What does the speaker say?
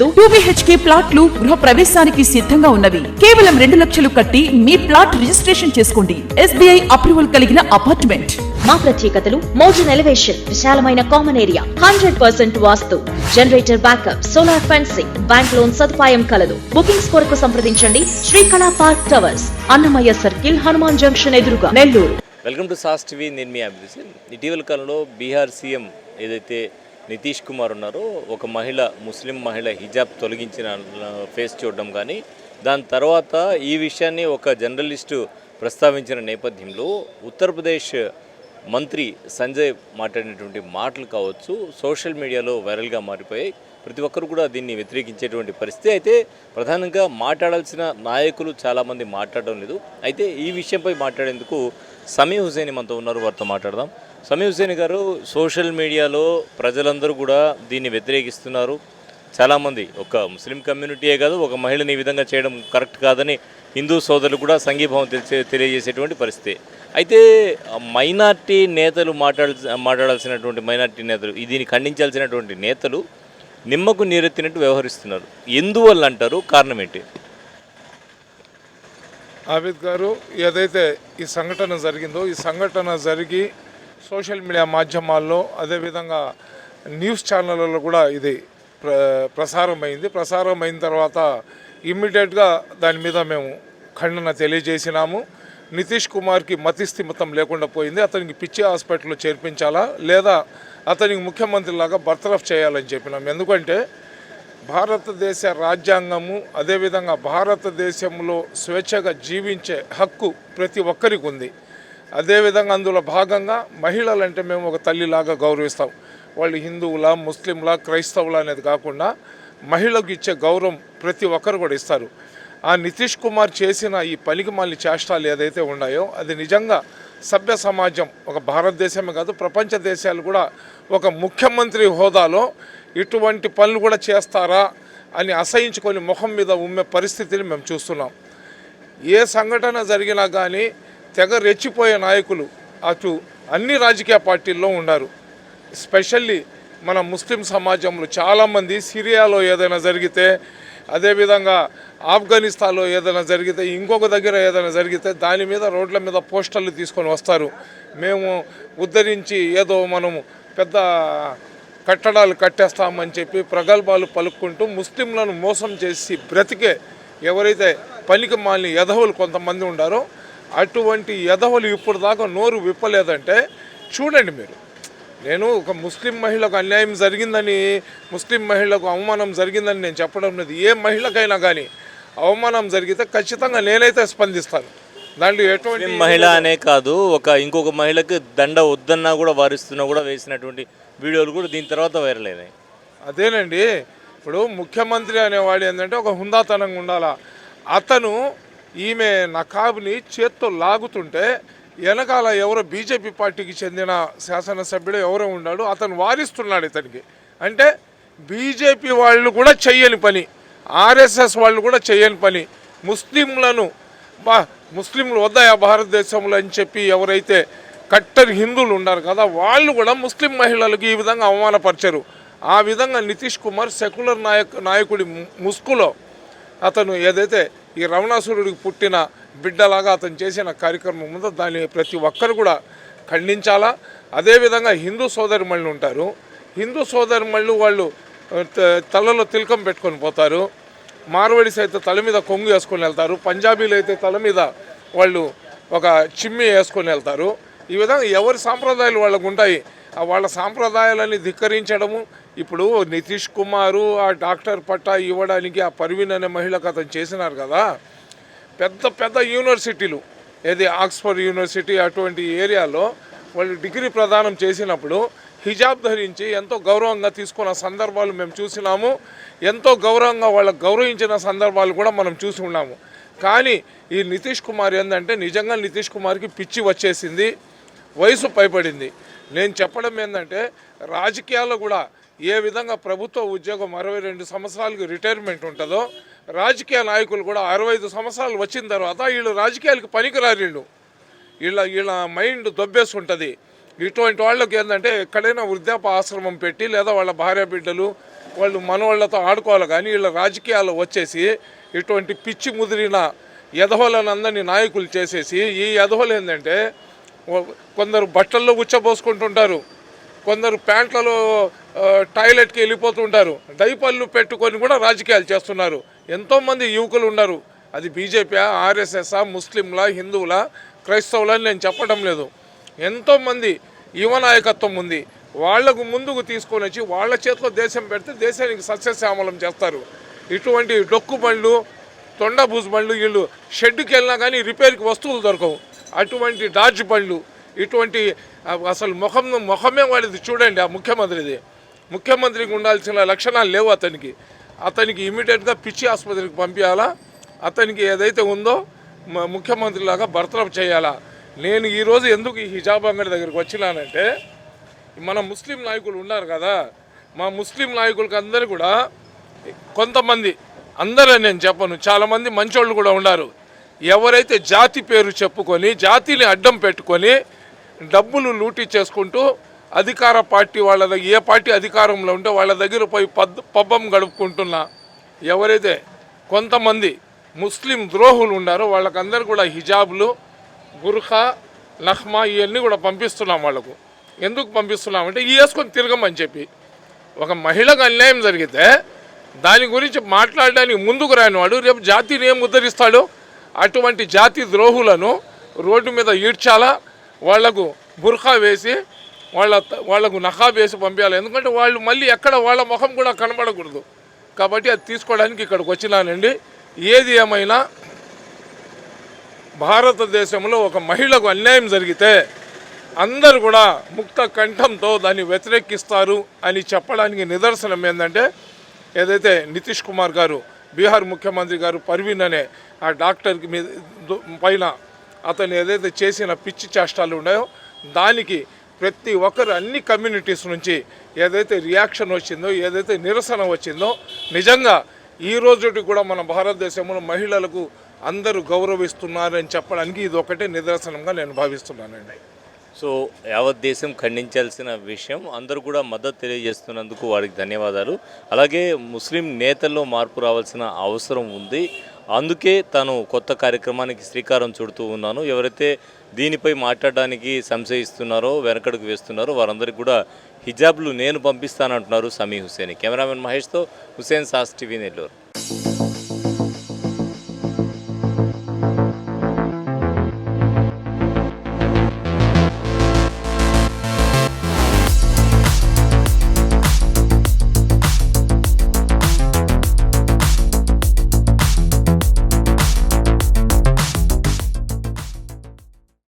Two BHK ప్లాట్లు గృహ ప్రవేశానికి సిద్ధంగా ఉన్నవి. కేవలం రెండు లక్షలు కట్టి మీ ప్లాట్ రిజిస్ట్రేషన్ చేసుకోండి. ఎస్బీఐ అప్రూవల్ కలిగిన అపార్ట్మెంట్. మా ప్రత్యేకతలు మోడర్న్ ఎలివేషన్ విశాలమైన common area hundred percent vastu. Generator backup solar fencing bank loan సదుపాయం కలదు. బుకింగ్స్ కొరకు సంప్రదించండి. Srikala park towers Annamayya circle Hanuman junction ఎదురుగా. Nellore. Welcome to SAS TV నేను మీ అభిజిత్ ఇటీవల కాలంలో బీహార్ సీఎం ఏదైతే నితీష్ కుమార్ ఉన్నారు. ఒక మహిళ ముస్లిం మహిళ హిజాబ్ తొలగించిన ఫేస్ చూడడం కానీ దాని తర్వాత ఈ విషయాన్ని ఒక జర్నలిస్టు ప్రస్తావించిన నేపథ్యంలో ఉత్తరప్రదేశ్ మంత్రి సంజయ్ మాట్లాడినటువంటి మాటలు కావచ్చు సోషల్ మీడియాలో వైరల్గా మారిపోయాయి. ప్రతి ఒక్కరు కూడా దీన్ని వ్యతిరేకించేటువంటి పరిస్థితి. అయితే ప్రధానంగా మాట్లాడాల్సిన నాయకులు చాలామంది మాట్లాడడం లేదు. అయితే ఈ విషయంపై మాట్లాడేందుకు సమీ హుసేన్ మనతో ఉన్నారు. వారితో మాట్లాడదాం. సమీ హుసేన్ గారు సోషల్ మీడియాలో ప్రజలందరూ కూడా దీన్ని వ్యతిరేకిస్తున్నారు. చాలామంది ఒక ముస్లిం కమ్యూనిటీయే కాదు ఒక మహిళని ఈ విధంగా చేయడం కరెక్ట్ కాదని హిందూ సోదరులు కూడా సంఘీభావం తెలిసే తెలియజేసేటువంటి పరిస్థితి. అయితే మైనార్టీ నేతలు మాట్లాడ మాట్లాడాల్సినటువంటి మైనార్టీ నేతలు దీన్ని ఖండించాల్సినటువంటి నేతలు నిమ్మకు నీరెత్తినట్టు వ్యవహరిస్తున్నారు. ఎందువల్ల అంటారు? కారణం ఏంటి? ఆబిద్ గారు ఏదైతే ఈ సంఘటన జరిగిందో ఈ సంఘటన జరిగి సోషల్ మీడియా మాధ్యమాల్లో అదేవిధంగా న్యూస్ ఛానళ్ళలో కూడా ఇది ప్ర ప్రసారమైంది. ప్రసారమైన తర్వాత ఇమ్మీడియట్గా దాని మీద మేము ఖండన తెలియజేసినాము. నితీష్ కుమార్కి మతిస్థిమితం లేకుండా పోయింది. అతనికి పిచ్చి హాస్పిటల్లో చేర్పించాలా లేదా అతనికి ముఖ్యమంత్రిలాగా బర్తరఫ్ చేయాలని చెప్పినాం ఎందుకంటే భారతదేశ రాజ్యాంగము అదేవిధంగా భారతదేశంలో స్వేచ్ఛగా జీవించే హక్కు ప్రతి ఒక్కరికి ఉంది. అదేవిధంగా అందులో భాగంగా మహిళలంటే మేము ఒక తల్లిలాగా గౌరవిస్తాం. వాళ్ళు హిందువులా ముస్లింలా క్రైస్తవులా అనేది కాకుండా మహిళకు ఇచ్చే గౌరవం ప్రతి ఒక్కరు కూడా ఇస్తారు. ఆ నితీష్ కుమార్ చేసిన ఈ పనికి మళ్ళీ చేష్టాలు ఏదైతే ఉన్నాయో అది నిజంగా సభ్య సమాజం ఒక భారతదేశమే కాదు ప్రపంచ దేశాలు కూడా ఒక ముఖ్యమంత్రి హోదాలో ఇటువంటి పనులు కూడా చేస్తారా అని అసహించుకొని ముఖం మీద ఉమ్మే పరిస్థితిని మేము చూస్తున్నాం. ఏ సంఘటన జరిగినా కానీ తెగ రెచ్చిపోయే నాయకులు అటు అన్ని రాజకీయ పార్టీల్లో ఉన్నారు. స్పెషల్లీ మన ముస్లిం సమాజంలో చాలామంది సిరియాలో ఏదైనా జరిగితే అదేవిధంగా ఆఫ్ఘనిస్తాన్లో ఏదైనా జరిగితే ఇంకొక దగ్గర ఏదైనా జరిగితే దాని మీద రోడ్ల మీద పోస్టర్లు తీసుకొని వస్తారు. మేము ఉద్ధరించి ఏదో మనము పెద్ద కట్టడాలు కట్టేస్తామని చెప్పి ప్రగల్భాలు పలుక్కుంటూ ముస్లింలను మోసం చేసి బ్రతికే ఎవరైతే పనికి మాలిన యధవులు కొంతమంది ఉండారో అటువంటి యధవులు ఇప్పుడు దాకా నోరు విప్పలేదంటే చూడండి మీరు. నేను ఒక ముస్లిం మహిళకు అన్యాయం జరిగిందని ముస్లిం మహిళకు అవమానం జరిగిందని నేను చెప్పడం లేదు. ఏ మహిళకైనా కానీ అవమానం జరిగితే ఖచ్చితంగా నేనైతే స్పందిస్తాను. దాంట్లో ఎటువంటి మహిళ అనే కాదు ఒక ఇంకొక మహిళకి దండ వద్దన్నా కూడా వారిస్తున్నా కూడా వేసినటువంటి వీడియోలు కూడా దీని తర్వాత వైరల్ అయినాయి. అదేనండి. ఇప్పుడు ముఖ్యమంత్రి అనేవాడు ఏంటంటే ఒక హుందాతనంగా ఉండాలా? అతను ఈమె నకాబ్ని చేత్తో లాగుతుంటే వెనకాల ఎవరో బీజేపీ పార్టీకి చెందిన శాసనసభ్యుడు ఎవరో ఉన్నాడు అతను వారిస్తున్నాడు ఇతనికి. అంటే బీజేపీ వాళ్ళు కూడా చెయ్యని పని ఆర్ఎస్ఎస్ వాళ్ళు కూడా చెయ్యని పని. ముస్లింలను బా ముస్లింలు వద్దాయా భారతదేశంలో అని చెప్పి ఎవరైతే కట్టర్ హిందువులు ఉన్నారు కదా వాళ్ళు కూడా ముస్లిం మహిళలకు ఈ విధంగా అవమానపరిచారు. ఆ విధంగా నితీష్ కుమార్ సెక్యులర్ నాయక్ నాయకుడి ము- ముసుగులో అతను ఏదైతే ఈ రమణాసురుడికి పుట్టిన బిడ్డలాగా అతను చేసిన కార్యక్రమం ఉందో దాన్ని ప్రతి ఒక్కరు కూడా ఖండించాలా? అదేవిధంగా హిందూ సోదరిమణులు ఉంటారు. హిందూ సోదరిమణులు వాళ్ళు తలలో తిలకం పెట్టుకొని పోతారు. మార్వడిస్ అయితే తల మీద కొంగు వేసుకొని వెళ్తారు. పంజాబీలు అయితే తల మీద వాళ్ళు ఒక చిమ్మి వేసుకొని వెళ్తారు. ఈ విధంగా ఎవరి సాంప్రదాయాలు వాళ్ళకు ఉంటాయి? వాళ్ళ సాంప్రదాయాలని ధిక్కరించడము ఇప్పుడు నితీష్ కుమారు ఆ డాక్టర్ పట్టా ఇవ్వడానికి ఆ పర్వీన్ అనే మహిళకు అతను చేసినారు కదా. పెద్ద పెద్ద యూనివర్సిటీలు ఏది ఆక్స్ఫర్డ్ యూనివర్సిటీ అటువంటి ఏరియాలో వాళ్ళు డిగ్రీ ప్రదానం చేసినప్పుడు హిజాబ్ ధరించి ఎంతో గౌరవంగా తీసుకున్న సందర్భాలు మేము చూసినాము. ఎంతో గౌరవంగా వాళ్ళకు గౌరవించిన సందర్భాలు కూడా మనం చూసి ఉన్నాము. కానీ ఈ నితీష్ కుమార్ ఏంటంటే నిజంగా నితీష్ కుమార్కి పిచ్చి వచ్చేసింది వయసు పైపడింది నేను చెప్పడం ఏంటంటే రాజకీయాల్లో కూడా ఏ విధంగా ప్రభుత్వ ఉద్యోగం అరవై రెండు సంవత్సరాలకు రిటైర్మెంట్ ఉంటుందో రాజకీయ నాయకులు కూడా అరవై ఐదు సంవత్సరాలు వచ్చిన తర్వాత వీళ్ళు రాజకీయాలకు పనికిరారు వీళ్ళు. వీళ్ళ వీళ్ళ మైండ్ దొబ్బేసి ఇటువంటి వాళ్ళకి ఏంటంటే ఎక్కడైనా వృద్ధాప ఆశ్రమం పెట్టి లేదా వాళ్ళ భార్య బిడ్డలు వాళ్ళు మనవాళ్ళతో ఆడుకోవాలి కానీ వీళ్ళ రాజకీయాలు వచ్చేసి ఇటువంటి పిచ్చి ముదిరిన ఎదహోలనందరినీ నాయకులు చేసేసి ఈ ఎదవలు ఏంటంటే కొందరు బట్టల్లో ఉచ్చబోసుకుంటుంటారు కొందరు ప్యాంట్లలో టాయిలెట్కి వెళ్ళిపోతుంటారు డైపళ్ళు పెట్టుకొని కూడా రాజకీయాలు చేస్తున్నారు. ఎంతోమంది యువకులు ఉన్నారు. అది బీజేపీ ఆర్ఎస్ఎస్ఆ ముస్లింలా హిందువులా క్రైస్తవులా అని నేను చెప్పడం లేదు. ఎంతోమంది యువ నాయకత్వం ఉంది. వాళ్ళకు ముందుకు తీసుకొని వచ్చి వాళ్ళ చేతిలో దేశం పెడితే దేశానికి సస్యశ్యామలం చేస్తారు. ఇటువంటి డొక్కు బండ్లు తొండ బండ్లు వీళ్ళు షెడ్కి వెళ్ళినా కానీ రిపేర్కి వస్తువులు దొరకవు. అటువంటి డాజ్ బండ్లు ఇటువంటి అసలు ముఖం ముఖమే వాడిది చూడండి ఆ ముఖ్యమంత్రిది. ముఖ్యమంత్రికి ఉండాల్సిన లక్షణాలు లేవు అతనికి. అతనికి ఇమీడియట్గా పిచ్చి ఆసుపత్రికి పంపించాలా? అతనికి ఏదైతే ఉందో ముఖ్యమంత్రిలాగా బర్తరఫ్ చేయాలా? నేను ఈరోజు ఎందుకు ఈ హిజాబ్ అంగడి దగ్గరికి వచ్చినానంటే మన ముస్లిం నాయకులు ఉన్నారు కదా మా ముస్లిం నాయకులకి అందరూ కూడా కొంతమంది అందరూ నేను చెప్పను చాలామంది మంచోళ్ళు కూడా ఉన్నారు. ఎవరైతే జాతి పేరు చెప్పుకొని జాతిని అడ్డం పెట్టుకొని డబ్బులు లూటీ చేసుకుంటూ అధికార పార్టీ వాళ్ళ దగ్గర ఏ పార్టీ అధికారంలో ఉంటే వాళ్ళ దగ్గర పోయి పద్ పబ్బం గడుపుకుంటున్నా ఎవరైతే కొంతమంది ముస్లిం ద్రోహులు ఉన్నారో వాళ్ళకందరూ కూడా హిజాబులు గుర్ఖా లహ్మా ఇవన్నీ కూడా పంపిస్తున్నాం వాళ్ళకు. ఎందుకు పంపిస్తున్నామంటే ఇవి వేసుకొని తిరగమని చెప్పి. ఒక మహిళకు అన్యాయం జరిగితే దాని గురించి మాట్లాడడానికి ముందుకు రానివాడు రేపు జాతిని ఏం ఉద్ధరిస్తాడు అటువంటి జాతి ద్రోహులను రోడ్డు మీద ఈడ్చాలా వాళ్ళకు బుర్ఖా వేసి వాళ్ళ వాళ్ళకు నఖాబ్ వేసి పంపించాలి. ఎందుకంటే వాళ్ళు మళ్ళీ ఎక్కడ వాళ్ళ ముఖం కూడా కనబడకూడదు. కాబట్టి అది తీసుకోవడానికి ఇక్కడికి వచ్చినానండి. ఏది ఏమైనా భారతదేశంలో ఒక మహిళకు అన్యాయం జరిగితే అందరూ కూడా ముక్త కంఠంతో దాన్ని వ్యతిరేకిస్తారు అని చెప్పడానికి నిదర్శనం ఏంటంటే ఏదైతే నితీష్ కుమార్ గారు బీహార్ ముఖ్యమంత్రి గారు పర్వీన్ అనే ఆ డాక్టర్కి మీద పైన అతను ఏదైతే చేసిన పిచ్చి చేష్టాలు ఉన్నాయో దానికి ప్రతి ఒక్కరు అన్ని కమ్యూనిటీస్ నుంచి ఏదైతే రియాక్షన్ వచ్చిందో ఏదైతే నిరసన వచ్చిందో నిజంగా ఈ రోజుటి కూడా మన భారతదేశంలో మహిళలకు అందరూ గౌరవిస్తున్నారని చెప్పడానికి ఇది ఒకటే నిదర్శనంగా నేను భావిస్తున్నానండి. సో యావత్ దేశం ఖండించాల్సిన విషయం అందరూ కూడా మద్దతు తెలియజేస్తున్నందుకు వారికి ధన్యవాదాలు. అలాగే ముస్లిం నేతల్లో మార్పు రావాల్సిన అవసరం ఉంది. అందుకే తాను కొత్త కార్యక్రమానికి శ్రీకారం చుడుతూ ఉన్నాను. ఎవరైతే దీనిపై మాట్లాడడానికి సంశయిస్తున్నారో వెనకడుగు వేస్తున్నారో వారందరికీ కూడా హిజాబ్లు నేను పంపిస్తానంటున్నారు సమీ హుసేన్. కెమెరామెన్ మహేష్తో హుసేన్ సాస్ టీవీ నెల్లూరు.